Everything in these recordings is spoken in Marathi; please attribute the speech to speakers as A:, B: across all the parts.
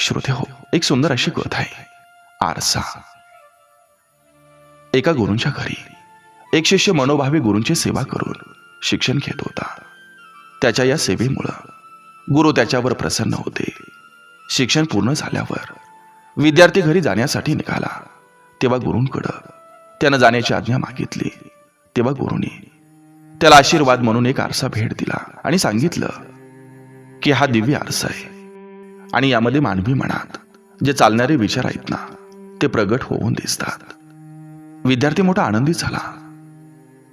A: श्रोते हो एक सुंदर अशी कथ आहे. आरसा. एका गुरूंच्या घरी एक शिष्य मनोभावे गुरूंची सेवा करून शिक्षण घेत होता. त्याच्या या सेवेमुळं गुरु त्याच्यावर प्रसन्न होते. शिक्षण पूर्ण झाल्यावर विद्यार्थी घरी जाण्यासाठी निघाला. तेव्हा गुरूंकडं त्यानं जाण्याची आज्ञा मागितली. तेव्हा गुरुने त्याला आशीर्वाद म्हणून एक आरसा भेट दिला आणि सांगितलं की हा दिव्य आरसा आहे. आणि यामध्ये मानवी मनात जे चालणारे विचार आहेत ना ते प्रगट होऊन दिसतात. विद्यार्थी मोठा आनंदी झाला.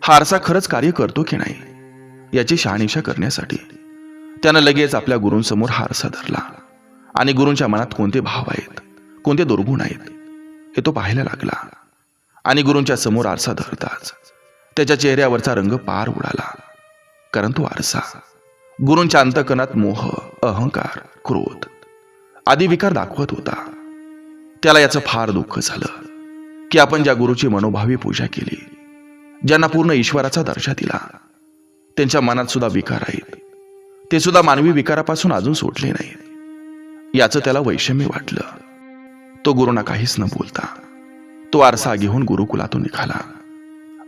A: हा आरसा खरंच कार्य करतो की नाही याची शहानिशा करण्यासाठी त्यानं लगेच आपल्या गुरूंसमोर हा आरसा धरला. आणि गुरूंच्या मनात कोणते भाव आहेत कोणते दुर्गुण आहेत हे तो पाहायला लागला. आणि गुरूंच्या समोर आरसा धरताच त्याच्या चेहऱ्यावरचा रंग पार उडाला. कारण तो आरसा गुरूंच्या अंतकणात मोह अहंकार क्रोध आदी विकार दाखवत होता. त्याला याचं फार दुःख झालं की आपण ज्या गुरुची मनोभावी पूजा केली ज्यांना पूर्ण ईश्वराचा दर्जा दिला त्यांच्या मनात सुद्धा विकार आहेत. ते सुद्धा मानवी विकारापासून अजून सोडले नाहीत. याचं त्याला वैषम्य वाटलं. तो गुरुना काहीच न बोलता तो आरसा घेऊन गुरुकुलातून निघाला.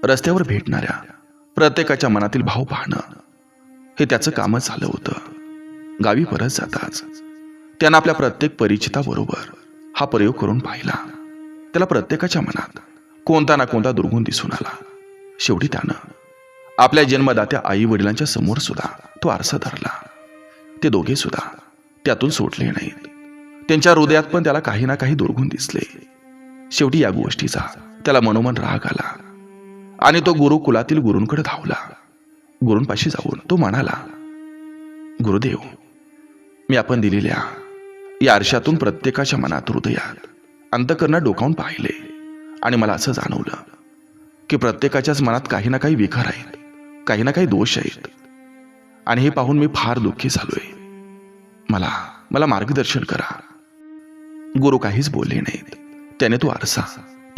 A: रस्त्यावर भेटणाऱ्या प्रत्येकाच्या मनातील भाव पाहणं हे त्याचं कामच झालं होतं. गावी परत जाताच. त्यानं आपल्या प्रत्येक परिचिताबरोबर हा प्रयोग करून पाहिला. त्याला प्रत्येकाच्या मनात कोणता ना कोणता दुर्गुण दिसून आला. शेवटी त्यानं आपल्या जन्मदात्या आई वडिलांच्या समोर सुद्धा तो आरसा धरला. ते दोघे सुद्धा त्यातून सुटले नाहीत. त्यांच्या हृदयात पण त्याला काही ना काही दुर्गुण दिसले. शेवटी या गोष्टीचा त्याला मनोमन राग आला आणि तो गुरुकुलातील गुरूंकडे धावला. गुरूंपाशी जाऊन तो म्हणाला गुरुदेव मी आपण दिलेल्या या आरशातून प्रत्येकाच्या मनात हृदयात अंतकरणात डोकावून पाहिले. आणि मला असं जाणवलं की प्रत्येकाच्याच मनात काही ना काही विकार आहेत काही ना काही दोष आहेत. आणि हे पाहून मी फार दुःखी झालोय. मला मला मार्गदर्शन करा. गुरु काहीच बोलले नाहीत. त्याने तो आरसा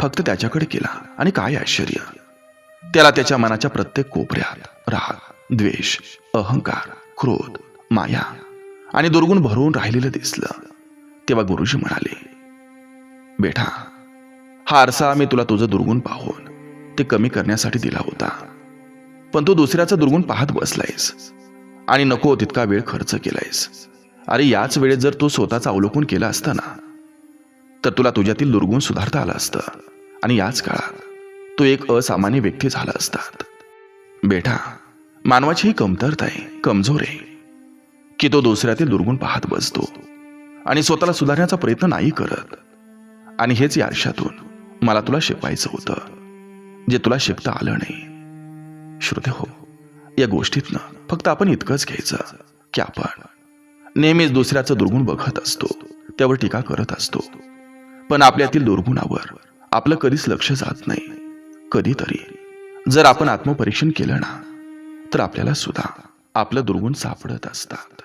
A: फक्त त्याच्याकडे केला. आणि काय आश्चर्य. त्याला त्याच्या मनाच्या प्रत्येक कोपऱ्यात राग द्वेष अहंकार क्रोध माया आणि दुर्गुण भरून राहिलेलं दिसलं. तेव्हा गुरुजी म्हणाले बेटा हा आरसा मी तुला तुझं दुर्गुण पाहून ते कमी करण्यासाठी दिला होता. पण तू दुसऱ्याचं दुर्गुण पाहत बसलायस आणि नको तितका वेळ खर्च केलायस. अरे याच वेळेत जर तू स्वतःचं अवलोकन केलं असतं ना तर तुला तुझ्यातील दुर्गुण सुधारता आलं असतं. आणि याच काळात तू एक असामान्य व्यक्ती झाला असतात बेटा मानवाची ही कमतरता आहे कमजोर आहे की तो दुसऱ्यातील दुर्गुण पाहत बसतो. आणि स्वतःला सुधारण्याचा प्रयत्न नाही करत. आणि हेच या आरशातून मला तुला शिकवायचं होतं जे तुला शिकता आलं नाही. श्रोते हो या गोष्टीतनं फक्त आपण इतकंच घ्यायचं की आपण नेहमीच दुसऱ्याचं दुर्गुण बघत असतो त्यावर टीका करत असतो. पण आपल्यातील दुर्गुणावर आपलं कधीच लक्ष जात नाही. कधीतरी जर आपण आत्मपरीक्षण केलं ना तर आपल्याला सुद्धा आपलं दुर्गुण सापडत असतात.